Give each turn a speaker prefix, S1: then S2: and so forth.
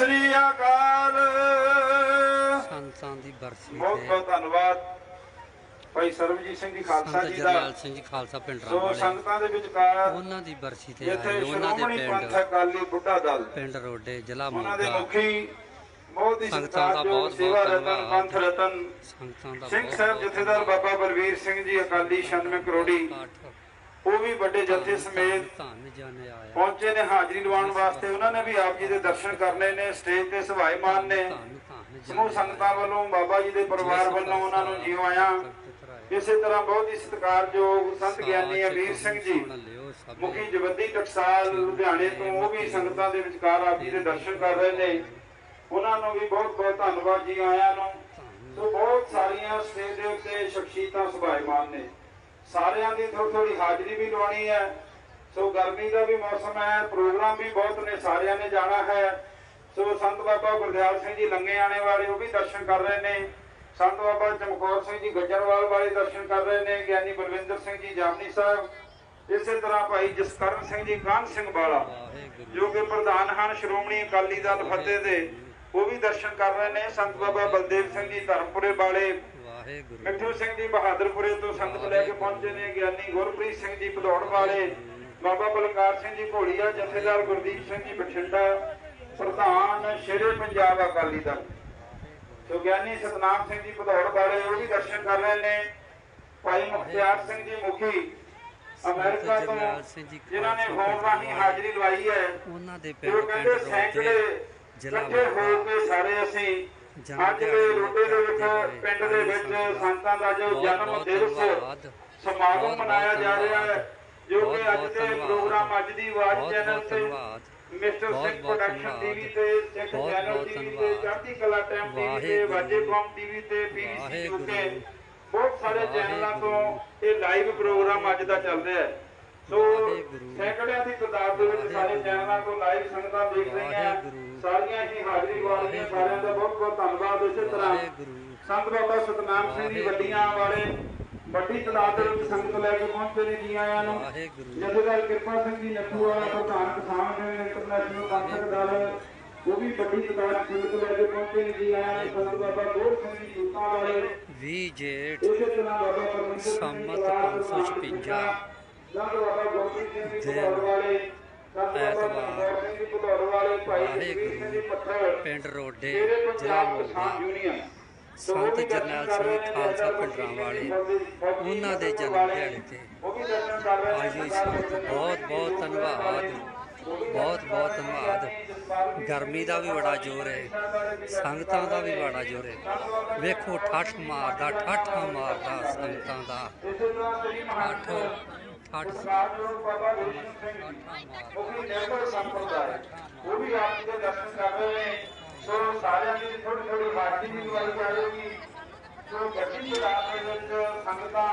S1: ਸ੍ਰੀ ਅਕਾਲ।
S2: ਸੰਤਾਂ ਦੀ ਬਰਸੀ
S1: ਬਹੁਤ
S2: ਤੇ।
S1: ਬਹੁਤ ਧੰਨਵਾਦ। ਭਾਈ ਸਰਬਜੀਤ ਸਿੰਘ ਜੀ ਖਾਲਸਾ ਜੀ ਦਾ।
S2: ਜਰਨੈਲ ਸਿੰਘ ਜੀ ਖਾਲਸਾ ਪਿੰਡ
S1: ਸੋ
S2: ਰਾਮਵਾਲੇ।
S1: ਸੰਗਤਾਂ ਦੇ ਵਿਚਕਾਰ
S2: ਉਹਨਾਂ ਦੀ ਬਰਸੀ ਤੇ ਆਏ ਉਹਨਾਂ ਦੇ ਪਿੰਡ।
S1: ਅਕਾਲੀ ਬੁੱਢਾ ਦਲ।
S2: ਪਿੰਡ ਰੋਡੇ ਜ਼ਿਲ੍ਹਾ
S1: ਉਹਨਾਂ ਦੇ
S2: ਮੋਗਾ।
S1: ਮੁਖੀ ਬਹੁਤ ਹੀ
S2: ਸੰਗਤਾਂ ਦਾ
S1: ਸੇਵਾ ਰਤਨ
S2: ਧੰਨਵਾਦ।
S1: ਪੰਥ ਰਤਨ।
S2: ਸੰਗਤਾਂ ਦਾ
S1: ਸਿੰਘ
S2: ਬਹੁਤ
S1: ਸਾਹਿਬ
S2: ਬਹੁਤ
S1: ਜਥੇਦਾਰ ਬਾਬਾ ਬਲਵੀਰ ਸਿੰਘ ਜੀ ਅਕਾਲੀ 96 ਕਰੋੜੀ ਉਹ ਵੀ ਵੱਡੇ ਜਥੇ ਸਮੇਤ ਪਹੁੰਚੇ ਨੇ ਹਾਜ਼ਰੀ ਲਵਾਉਣ ਵਾਸਤੇ। ਉਹਨਾਂ ਨੇ ਵੀ ਆਪ ਜੀ ਦੇ ਦਰਸ਼ਨ ਕਰਨੇ ਨੇ ਸਟੇਜ ਤੇ ਸਵਾਈਮਾਨ ਨੇ। ਸਮੂਹ ਸੰਗਤਾਂ ਵੱਲੋਂ ਬਾਬਾ ਜੀ ਦੇ ਪਰਿਵਾਰ ਵੱਲੋਂ ਉਹਨਾਂ ਨੂੰ ਜੀਵ ਆਇਆ। ਇਸੇ ਤਰ੍ਹਾਂ ਬਹੁਤ ਹੀ ਸਤਿਕਾਰਯੋਗ ਸੰਤ ਗਿਆਨੀ ਅਬੀਰ ਸਿੰਘ ਜੀ ਮੁਖੀ ਜਵੱਦੀ ਟਕਸਾਲ ਲੁਧਿਆਣੇ ਤੋਂ ਉਹ ਵੀ ਸੰਗਤਾਂ ਦੇ ਵਿਚਕਾਰ ਆਪ ਜੀ ਦੇ ਦਰਸ਼ਨ ਕਰ ਰਹੇ ਨੇ। ਉਹਨਾਂ ਨੂੰ ਵੀ ਬਹੁਤ ਬਹੁਤ ਧੰਨਵਾਦ ਜੀ ਆਇਆਂ ਨੂੰ। ਸੋ ਬਹੁਤ ਸਾਰੀਆਂ ਸਟੇਜ ਦੇ ਉੱਤੇ ਸ਼ਖਸੀਅਤਾਂ ਸੁਭਾਇਮਾਨ ਨੇ। ਸਾਰਿਆਂ ਦੀ ਥੋੜੀ ਥੋੜੀ ਹਾਜ਼ਰੀ ਵੀ ਲਵਾਉਣੀ ਹੈ। ਸੋ ਗਰਮੀ ਦਾ ਵੀ ਮੌਸਮ ਹੈ, ਪ੍ਰੋਗਰਾਮ ਵੀ ਬਹੁਤ ਨੇ, ਸਾਰਿਆਂ ਨੇ ਜਾਣਾ ਹੈ। ਸੋ ਸੰਤ ਬਾਬਾ ਗੁਰਦਿਆਲ ਸਿੰਘ ਜੀ ਲੰਗੇ ਆਣੇ ਵਾਲੇ, ਉਹ ਵੀ ਦਰਸ਼ਨ ਕਰ ਰਹੇ ਨੇ। ਸੰਤ ਬਾਬਾ ਚਮਕੌਰ ਸਿੰਘ ਜੀ ਗੱਜਣਵਾਲ ਵਾਲੇ ਦਰਸ਼ਨ ਕਰ ਰਹੇ ਨੇ, ਗਿਆਨੀ ਬਲਵਿੰਦਰ ਸਿੰਘ ਜੀ ਜਾਮਨੀ ਸਾਹਿਬ। ਇਸੇ ਤਰ੍ਹਾਂ ਭਾਈ ਜਸਕਰਨ ਸਿੰਘ ਜੀ ਕਾਨ ਸਿੰਘ ਵਾਲਾ, ਜੋ ਕਿ ਪ੍ਰਧਾਨ ਹਨ ਸ਼੍ਰੋਮਣੀ ਅਕਾਲੀ ਦਲ ਫਤਿਹ ਦੇ, ਉਹ ਵੀ ਦਰਸ਼ਨ ਕਰ ਰਹੇ ਨੇ। ਸੰਤ ਬਾਬਾ ਬਲਦੇਵ ਸਿੰਘ ਜੀ ਧਰਮਪੁਰੇ ਵਾਲੇ ਮਿੱਠੂ ਸਿੰਘ ਜੀ ਬਹਾਦਰਪੁਰੇ ਤੋਂ ਸੰਗਤ ਲੈ ਕੇ ਪਹੁੰਚੇ ਨੇ ਗਿਆਨੀ ਗੁਰਪ੍ਰੀਤ ਸਿੰਘ ਜੀ ਭਦੌੜ ਵਾਲੇ ਬਾਬਾ ਬਲਕਾਰ ਸਿੰਘ ਜੀ ਘੋੜੀਆ ਜਥੇਦਾਰ ਗੁਰਦੀਪ ਸਿੰਘ ਜੀ ਬਠਿੰਡਾ ਪ੍ਰਧਾਨ ਸ਼ੇਰੇ ਪੰਜਾਬ ਅਕਾਲੀ ਦਲ। ਸੋ ਗਿਆਨੀ ਸਤਨਾਮ ਸਿੰਘ ਜੀ ਭਦੌੜ ਵਾਲੇ ਉਹ ਵੀ ਦਰਸ਼ਨ ਕਰ ਰਹੇ ਨੇ। ਭਾਈ ਮੁਖਤਿਆਰ ਸਿੰਘ ਜੀ ਮੁਖੀ ਅਮਰੀਕਾ ਤੋਂ ਜਿਨ੍ਹਾਂ ਨੇ ਫੋਨ ਰਾਹੀਂ ਹਾਜ਼ਰੀ ਲਵਾਈ ਹੈ
S2: ਉਹਨਾਂ ਦੇ ਪਿੰਡ ਪਿੰਡ ਜ਼ਿਲ੍ਹਾ
S1: ਇਕੱਠੇ ਹੋ ਕੇ ਸਾਰੇ ਅਸੀਂ ਅੱਜ ਦੇ ਰੋਡੇ ਦੇ ਵਿੱਚ ਪਿੰਡ ਦੇ ਵਿੱਚ ਸੰਤਾਂ ਦਾ ਜੋ ਜਨਮ ਦਿਵਸ ਸਮਾਗਮ ਮਨਾਇਆ ਜਾ ਰਿਹਾ ਹੈ ਜੋ ਕਿ ਅੱਜ ਦੇ। ਪ੍ਰੋਗਰਾਮ ਅੱਜ ਦੀ ਆਵਾਜ਼ ਚੈਨਲ ਤੇ ਮਿਸਟਰ ਸਿੰਘ ਪ੍ਰੋਡਕਸ਼ਨ। ਟੀਵੀ ਤੇ ਸਿੱਖ ਚੈਨਲ ਟੀਵੀ ਤੇ। ਚੜ੍ਹਦੀ ਕਲਾ ਟਾਈਮ ਟੀਵੀ ਤੇ। ਵਾਜੇ ਕੌਮ ਟੀਵੀ ਤੇ
S2: ਵਾਹਿਗੁਰੂ।
S1: ਯੂਕੇ ਬਹੁਤ ਸਾਰੇ ਚੈਨਲਾਂ ਤੋਂ। ਇਹ ਲਾਈਵ ਪ੍ਰੋਗਰਾਮ ਅੱਜ ਦਾ ਚੱਲ ਰਿਹਾ ਹੈ ਸੋ। ਸੈਂਕੜਿਆਂ ਦੀ ਤਾਦਾਦ ਦੇ ਵਿੱਚ ਸਾਰੇ। ਚੈਨਲਾਂ ਤੋਂ ਲਾਈਵ ਸੰਗਤਾਂ ਦੇਖ ਰਹੀਆਂ। ਸਾਰੀਆਂ ਹੀ ਹਾਜ਼ਰੀ ਵਾਲੀਆਂ। ਸਾਰਿਆਂ ਦਾ ਬਹੁਤ ਬਹੁਤ ਧੰਨਵਾਦ ਇਸੇ ਤਰ੍ਹਾਂ। ਸੰਤ ਬਾਬਾ ਸਤਨਾਮ ਸਿੰਘ ਜੀ। ਵੱਡੀਆਂ ਵਾਲੇ ਵੱਡੀ ਤਾਦਾਦ ਦੇ ਵਿੱਚ ਸੰਗਤ ਲੈ ਕੇ ਪਹੁੰਚੇ ਨੇ ਜੀ ਆਇਆਂ ਨੂੰ। ਜਥੇਦਾਰ ਕਿਰਪਾ ਸਿੰਘ ਜੀ ਨੱਥੂ ਵਾਲਾ ਪ੍ਰਧਾਨ ਕਿਸਾਨ ਯੂਨੀਅਨ ਇੰਟਰਨੈਸ਼ਨਲ ਪੰਥਕ ਦਲ ਉਹ ਵੀ ਵੱਡੀ ਤਾਦਾਦ ਸੰਗਤ ਲੈ ਕੇ ਪਹੁੰਚੇ ਨੇ ਜੀ ਆਇਆਂ ਨੂੰ। ਸੰਤ ਬਾਬਾ ਗੋਰ ਸਿੰਘ ਜੀ ਜੁੱਤਾ ਵਾਲੇ।
S2: 20 ਜੇਠ
S1: ਇਸੇ ਤਰ੍ਹਾਂ ਬਾਬਾ ਪਰਮਿੰਦਰ ਸਿੰਘ
S2: ਸੰਮਤ
S1: ਕਲਾਲ
S2: 556
S1: ਸੰਤ ਬਾਬਾ ਗੁਰਪ੍ਰੀਤ ਸਿੰਘ ਜੀ ਵਾਲੇ
S2: ਐਤਵਾਰ
S1: ਗੁਰਪ੍ਰੀਤ
S2: ਪਿੰਡ ਰੋਡੇ, ਜ਼ਿਲ੍ਹਾ ਮੋਗਾ ਸੰਤ ਜਰਨੈਲ ਸਿੰਘ ਖਾਲਸਾ ਪਿੰਡਰਾਂ ਵਾਲੇ। ਉਹਨਾਂ ਦੇ ਜਨਮ ਦਿਹਾੜੇ ਤੇ
S1: ਉਹ ਵੀ
S2: ਬਹੁਤ ਬਹੁਤ ਧੰਨਵਾਦ। ਬਹੁਤ ਬਹੁਤ ਧੰਨਵਾਦ। ਗਰਮੀ ਦਾ ਵੀ ਬੜਾ ਜ਼ੋਰ ਹੈ। ਸੰਗਤਾਂ ਦਾ ਵੀ ਬੜਾ ਜ਼ੋਰ ਹੈ। ਵੇਖੋ, ਠੱਠ ਮਾਰਦਾ, ਠਾਠਾ ਮਾਰਦਾ ਸੰਗਤਾਂ ਦਾ। ਠੱਠ
S1: ਮਹਾਰਾਜ
S2: ਠੱਠ
S1: ਸਰਕਾਰਯੋਗ ਬਾਬਾ ਗੁਰਜੀਤ ਸਿੰਘ ਜੀ ਉਹ ਵੀ ਨਿਰਮਲ ਸੰਪਰਦਾਇ ਉਹ ਵੀ ਆਪ ਜੀ ਦੇ ਦਰਸ਼ਨ ਕਰ ਰਹੇ ਨੇ ਸੋ ਸਾਰਿਆਂ ਦੀ ਥੋੜੀ ਥੋੜੀ ਹਾਜ਼ਰੀ ਵੀ ਲਵਾਈ ਜਾਵੇਗੀ ਸੋ ਗੱਡੀ ਦੀ ਰਾਤ ਦੇ ਵਿੱਚ ਸੰਗਤਾਂ